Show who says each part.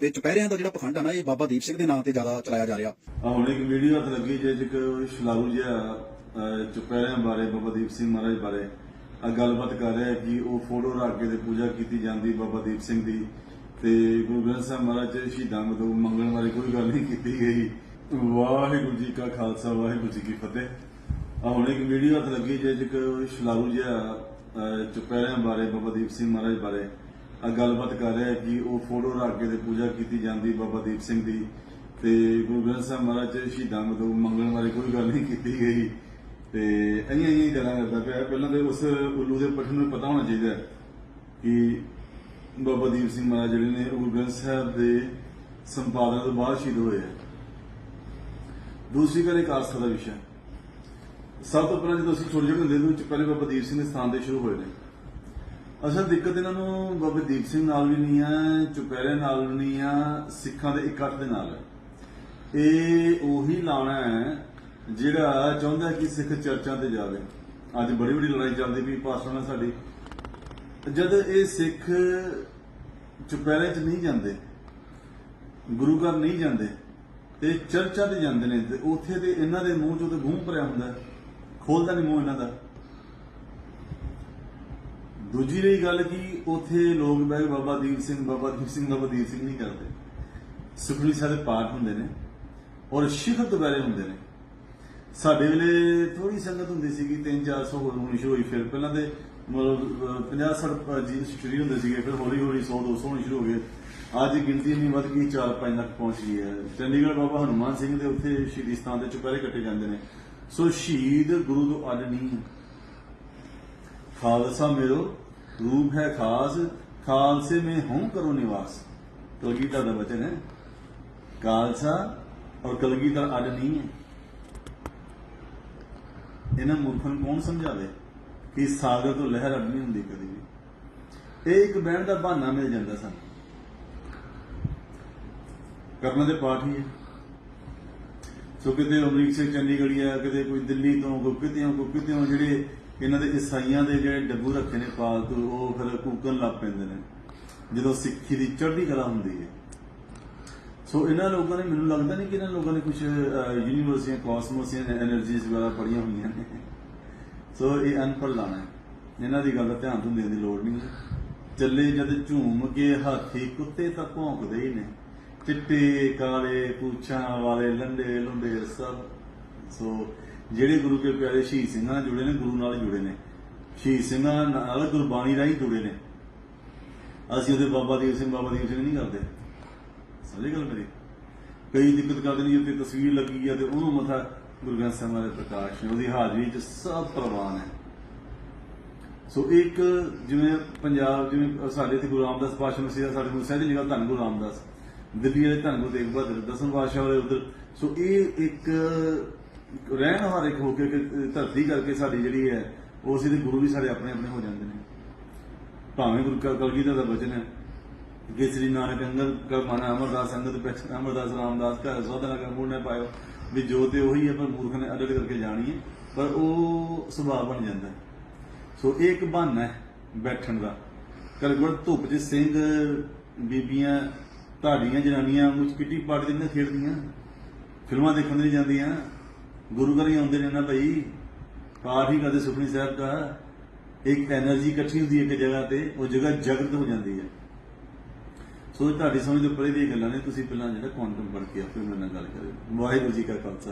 Speaker 1: ਤੇ ਚੁਪਹਿਰਿਆਂ ਦਾ ਜਿਹੜਾ ਪਖੰਡ ਆ ਨਾ ਇਹ ਬਾਬਾ ਦੀਪ ਸਿੰਘ ਦੇ ਨਾਂ ਤੇ ਜ਼ਿਆਦਾ ਚਲਾਇਆ ਜਾ ਰਿਹਾ।
Speaker 2: ਆ ਹੁਣ ਇੱਕ ਵੀਡੀਓ ਹੱਥ ਲੱਗੀ ਜੇ ਜਿਕ ਸ਼ਲਾਰੂ ਜਿਹਾ ਚੁਪਹਿਰਿਆਂ ਬਾਰੇ ਬਾਬਾ ਦੀਪ ਸਿੰਘ ਮਹਾਰਾਜ ਬਾਰੇ ਆ ਗੱਲਬਾਤ ਕਰ ਰਿਹਾ ਕਿ ਉਹ ਫੋਟੋ ਰੱਖ ਕੇ ਤੇ ਪੂਜਾ ਕੀਤੀ ਜਾਂਦੀ ਬਾਬਾ ਦੀਪ ਸਿੰਘ ਦੀ। ਤੇ ਗੁਰੂ ਗ੍ਰੰਥ ਸਾਹਿਬ ਮਹਾਰਾਜ ਦੇ ਸ਼ਹੀਦਾਂ ਮਤੋਂ ਮੰਗਣ ਬਾਰੇ ਕੋਈ ਗੱਲ ਨਹੀਂ ਕੀਤੀ ਗਈ। ਵਾਹਿਗੁਰੂ ਜੀ ਕਾ ਖਾਲਸਾ ਵਾਹਿਗੁਰੂ ਜੀ ਕੀ ਫਤਿਹ। ਆ ਹੁਣ ਇੱਕ ਵੀਡੀਓ ਹੱਥ ਲੱਗੀ ਜੇ ਜਿਕ ਸ਼ਲਾਰੂ ਜਿਹਾ ਅਹ, ਚੁਪਹਿਰਿਆਂ ਬਾਰੇ ਬਾਬਾ ਦੀਪ ਸਿੰਘ ਮਹਾਰਾਜ ਬਾਰੇ ਗੱਲਬਾਤ ਕਰ ਰਿਹਾ ਕਿ ਉਹ ਫੋਟੋ ਰੱਖ ਕੇ ਤੇ ਪੂਜਾ ਕੀਤੀ ਜਾਂਦੀ ਬਾਬਾ ਦੀਪ ਸਿੰਘ ਦੀ। ਤੇ ਗੁਰੂ ਗ੍ਰੰਥ ਸਾਹਿਬ ਮਹਾਰਾਜ ਦੇ ਸ਼ਹੀਦਾਂ ਮਤੋਂ ਮੰਗਣ ਬਾਰੇ ਕੋਈ ਗੱਲ ਨਹੀਂ ਕੀਤੀ ਗਈ। ਤੇ ਅਈਆਂ ਅਈਆਂ ਗੱਲਾਂ ਕਰਦਾ ਪਿਆ। ਪਹਿਲਾਂ ਤੇ ਉਸ ਉੱਲੂ ਦੇ ਪੱਠੇ ਨੂੰ ਪਤਾ ਹੋਣਾ ਚਾਹੀਦਾ ਕਿ ਬਾਬਾ ਦੀਪ ਸਿੰਘ ਮਹਾਰਾਜ ਜਿਹੜੇ ਨੇ ਗੁਰੂ ਗ੍ਰੰਥ ਸਾਹਿਬ ਦੇ ਸੰਪਾਦਨ ਤੋਂ ਬਾਅਦ ਸ਼ਹੀਦ ਹੋਏ ਆ। ਦੂਸਰੀ ਗੱਲ, ਇੱਕ ਆਸਥਾ ਦਾ ਵਿਸ਼ਾ। ਸਭ ਤੋਂ ਪਹਿਲਾਂ ਜਦੋਂ ਅਸੀਂ ਛੋਟੇ ਛੋਟੇ ਹੁੰਦੇ ਸੀ ਉਹ ਪਹਿਲੇ ਬਾਬਾ ਦੀਪ ਸਿੰਘ ਦੇ ਸਥਾਨ ਤੇ ਸ਼ੁਰੂ ਹੋਏ ਨੇ। ਅਸਲ ਦਿੱਕਤ ਇਹਨਾਂ ਨੂੰ ਬਾਬਾ ਦੀਪ ਸਿੰਘ ਨਾਲ ਵੀ ਨਹੀਂ ਆ ਚੁਪਹਿਰੇ ਨਾਲ ਵੀ ਨਹੀਂ ਆ ਸਿੱਖਾਂ ਦੇ ਇਕੱਠ ਦੇ ਨਾਲ ਇਹ ਉਹੀ ਲਾਣਾ ਹੈ ਜਿਹੜਾ ਚਾਹੁੰਦਾ ਕਿ ਸਿੱਖ ਚਰਚਾਂ ਤੇ ਜਾਵੇ। ਅੱਜ ਬੜੀ ਬੜੀ ਲੜਾਈ ਚੱਲਦੀ ਵੀ ਪਾਸਟਰਾਂ ਨਾਲ ਸਾਡੀ। ਜਦ ਇਹ ਸਿੱਖ ਚੁਪਹਿਰੇ 'ਚ ਨਹੀਂ ਜਾਂਦੇ, ਗੁਰੂ ਘਰ ਨਹੀਂ ਜਾਂਦੇ ਤੇ ਚਰਚਾ ਤੇ ਜਾਂਦੇ ਨੇ ਤੇ ਉੱਥੇ ਤੇ ਇਹਨਾਂ ਦੇ ਮੂੰਹ 'ਚੋਂ ਤੇ ਗੂੰ ਭਰਿਆ ਹੁੰਦਾ ਖੋਲਦਾ ਨਹੀਂ ਮੂੰਹ ਇਹਨਾਂ ਦਾ। ਦੂਜੀ ਰਹੀ ਗੱਲ ਕਿ ਉਥੇ ਲੋਕ ਬਹਿ ਕੇ ਬਾਬਾ ਦੀਪ ਸਿੰਘ, ਬਾਬਾ ਦੀਪ ਸਿੰਘ, ਬਾਬਾ ਦੀਪ ਸਿੰਘ ਨਹੀਂ ਕਰਦੇ। ਸੁਖਮਨੀ ਸਾਹਿਬ ਦੇ ਪਾਠ ਹੁੰਦੇ ਨੇ ਔਰ ਸ਼ਿਖਰ ਦੁਪਹਿਰੇ ਹੁੰਦੇ ਨੇ। ਸਾਡੇ ਵੇਲੇ ਥੋੜੀ ਸੰਗਤ ਹੁੰਦੀ ਸੀਗੀ 3-400 ਹੋਣੀ ਸ਼ੁਰੂ ਹੋਈ, ਫਿਰ ਪਹਿਲਾਂ ਤੇ ਮਤਲਬ 50-60 ਜੀ ਸ਼ੁਰੂ ਹੁੰਦੇ ਸੀਗੇ, ਫਿਰ ਹੌਲੀ ਹੌਲੀ 100-200 ਹੋਣੀ ਸ਼ੁਰੂ ਹੋ ਗਏ। ਅੱਜ ਗਿਣਤੀ ਨਹੀਂ ਵੱਧ ਗਈ 4-5 ਤੱਕ ਪਹੁੰਚ ਗਈ ਹੈ। ਚੰਡੀਗੜ੍ਹ ਬਾਬਾ ਹਨੂਮਾਨ ਸਿੰਘ ਦੇ ਉੱਥੇ ਸ਼ਹੀਦੀ ਸਥਾਨ ਦੇ ਚੁਪਹਿਰੇ ਕੱਟੇ ਜਾਂਦੇ ਨੇ। ਸੋ ਸ਼ਹੀਦ ਗੁਰੂ ਤੋਂ ਅੱਡ ਨਹੀਂ ਹੈ ਖਾਲਸਾ ਮੇਰੋ ਰੂਪ ਹੈ ਖਾਸ ਖਾਲਸੇ में हूं करो निवास कलगीधर ਦਾ ਬਚਨ ਹੈ ਖਾਲਸਾ ਔਰ ਕਲਗੀਧਰ ਅੱਡ ਨਹੀਂ ਹੈ ਇਹਨਾਂ ਮੂਰਖਾਂ ਨੂੰ ਕੌਣ ਸਮਝਾਵੇ ਕਿ ਸਾਗਰ ਤੋਂ ਲਹਿਰ ਅੱਡ ਨਹੀਂ ਹੁੰਦੀ ਕਦੀ ਵੀ ਇਹ ਇੱਕ ਬਹਿਣ ਦਾ ਬਹਾਨਾ ਮਿਲ ਜਾਂਦਾ ਸਾਨੂੰ ਕਰਨਾ ਦੇ ਪਾਠ ਹੀ ਹੈ ਸੋ ਕਿਤੇ ਅਮਰੀਕ ਸਿੰਘ ਚੰਡੀਗੜ੍ਹੀ ਆ ਕਿਤੇ ਕੋਈ ਦਿੱਲੀ ਤੋਂ ਕੋਈ ਕਿਤੇੋਂ ਕੋਈ ਕਿਤੇੋਂ ਜਿਹੜੇ ਇਹਨਾਂ ਦੇ ਈਸਾਈਆਂ ਦੇ ਜਿਹੜੇ ਡੱਬੂ ਰੱਖੇ ਨੇ ਪਾਲਤੂ, ਉਹ ਫਿਰ ਕੂਕਣ ਲੱਗ ਪੈਂਦੇ ਨੇ। ਜਦੋਂ ਸਿੱਖੀ ਦੀ ਚੜ੍ਹਦੀ ਕਲਾ ਹੁੰਦੀ ਹੈ। ਸੋ ਇਹਨਾਂ ਲੋਕਾਂ ਨੇ ਮੈਨੂੰ ਲੱਗਦਾ ਨਹੀਂ ਕਿ ਇਹਨਾਂ ਲੋਕਾਂ ਨੇ ਕੁਝ ਯੂਨੀਵਰਸੀਆਂ ਕਾਸਮੋਸੀਆਂ, ਐਨਰਜੀਜ਼ ਵਗੈਰਾ ਪੜੀਆਂ ਹੋਈਆਂ ਨੇ। ਸੋ ਇਹ ਅਨਪੜ੍ਹ ਲਾਣਾ ਇਹਨਾਂ ਦੀ ਗੱਲ ਧਿਆਨ ਤੋਂ ਦੇਣ ਦੀ ਲੋੜ ਨਹੀਂ ਚੱਲੇ ਜਦ ਝੂਮ ਕੇ ਹਾਥੀ ਕੁੱਤੇ ਤਾਂ ਭੌਂਕਦੇ ਹੀ ਨੇ। ਚਿੱਟੇ, ਕਾਲੇ ਪੂਛਾਂ ਵਾਲੇ ਲੰਡੇ ਲੁੰਡੇ ਸਭ। ਸੋ ਜਿਹੜੇ ਗੁਰੂ ਕੇ ਪਿਆਰੇ ਸ਼ਹੀਦ ਸਿੰਘਾਂ ਨਾਲ ਜੁੜੇ ਨੇ, ਗੁਰੂ ਨਾਲ ਜੁੜੇ ਨੇ। ਸ਼ਹੀਦ ਸਿੰਘਾਂ ਨਾਲ ਗੁਰਬਾਣੀ ਰਾਹੀਂ ਜੁੜੇ ਨੇ। ਅਸੀਂ ਉਹਦੇ ਬਾਬਾ ਦੀਪ ਸਿੰਘ, ਬਾਬਾ ਦੀਪ ਸਿੰਘ ਨਹੀਂ ਕਰਦੇ। ਸਮਝੇ ਗੱਲ ਮੇਰੀ? ਕਈ ਦਿੱਕਤ ਕਰਦੇ ਨੇ, ਜੀ ਤਸਵੀਰ ਲੱਗੀ ਆ ਤੇ ਉਹਨੂੰ ਮਥਾ ਗੁਰੂ ਗ੍ਰੰਥ ਸਾਹਿਬ ਦੇ ਪ੍ਰਕਾਸ਼ ਨੇ, ਉਹਦੀ ਹਾਜ਼ਰੀ 'ਚ ਸਭ ਪ੍ਰਵਾਨ ਹੈ। ਸੋ ਇੱਕ ਜਿਵੇਂ ਪੰਜਾਬ, ਜਿਵੇਂ ਸਾਡੇ ਤੇ ਗੁਰੂ ਰਾਮਦਾਸ ਪਾਸ਼ਾ ਨੂੰ ਸੀ ਸਾਡੇ ਨੂੰ ਸਹਿਜ ਨਿਗਲ ਧੰਨ ਗੁਰੂ ਰਾਮਦਾਸ। ਦਿੱਲੀ ਵਾਲੇ ਧੰਨ ਗੁਰੂ ਤੇਗ ਬਹਾਦਰ, ਦਸਮ ਪਾਸ਼ਾ ਵਾਲੇ ਉਧਰ। ਸੋ ਇਹ ਇੱਕ ਰਹਿਣ ਹਾਰ ਹੋ ਕੇ ਇੱਕ ਧਰਤੀ ਕਰਕੇ ਸਾਡੀ ਜਿਹੜੀ ਹੈ, ਉਹ ਸੀ ਤੇ ਗੁਰੂ ਵੀ ਸਾਡੇ ਆਪਣੇ ਆਪਣੇ ਹੋ ਜਾਂਦੇ ਨੇ। ਭਾਵੇਂ ਗੁਰੂ ਕਾ ਕਲਗੀਧਰ ਦਾ ਬਚਨ ਹੈ ਕਿ ਸ੍ਰੀ ਨਾਨਕ ਅੰਗਦ ਕਾ ਮਨ ਅਮਰਦਾਸ ਅੰਗਦ ਪੈਚ ਅਮਰਦਾਸ ਰਾਮਦਾਸ ਘਰ ਸੋਧਨਾ ਕਰ ਮੂੜ ਨੇ ਪਾਇਓ। ਵੀ ਜੋ ਤੇ ਉਹੀ ਹੈ, ਪਰ ਮੂਰਖ ਨੇ ਅਡਲ ਕਰਕੇ ਜਾਣੀ ਹੈ, ਪਰ ਉਹ ਸੁਭਾਅ ਬਣ ਜਾਂਦਾ ਸੋ ਇਹ ਇੱਕ ਬਹਾਨਾ ਹੈ ਬੈਠਣ ਦਾ। ਕਲਗੜ ਧੁੱਪ 'ਚ ਸਿੰਘ, ਬੀਬੀਆਂ ਢਾਡੀਆਂ ਜਨਾਨੀਆਂ ਮੁਝ ਕਿੱਟੀ ਪਾਰਟੀ ਖੇਡਦੀਆਂ। ਫਿਲਮਾਂ ਦੇਖਣ ਲਈ ਜਾਂਦੀਆਂ। ਗੁਰੂ ਘਰ ਹੀ ਆਉਂਦੇ ਨੇ ਨਾ ਭਾਈ। ਪਾਠ ਹੀ ਕਰਦੇ ਸੁਖਣੀ ਸਾਹਿਬ ਦਾ। ਇੱਕ એનર્ਜੀ ਇਕੱਠੀ ਹੁੰਦੀ ਹੈ ਇੱਕ ਜਗ੍ਹਾ ਤੇ, ਉਹ ਜਗ੍ਹਾ ਜਗਤ ਹੋ ਜਾਂਦੀ ਹੈ। ਸੋ ਤੁਹਾਡੀ ਸਮਝ ਦੇ ਉੱਪਰ ਦੀਆਂ ਗੱਲਾਂ ਨੇ, ਤੁਸੀਂ ਪਹਿਲਾਂ ਜਿਹੜਾ ਕੁਆਂਟਮ ਪੜ੍ਹ ਕੇ ਆਪੇ ਮੇਰੇ ਨਾਲ ਗੱਲ ਕਰਿਓ। ਵਾਹਿਗੁਰੂ ਜੀ ਕਾ ਖਾਲਸਾ।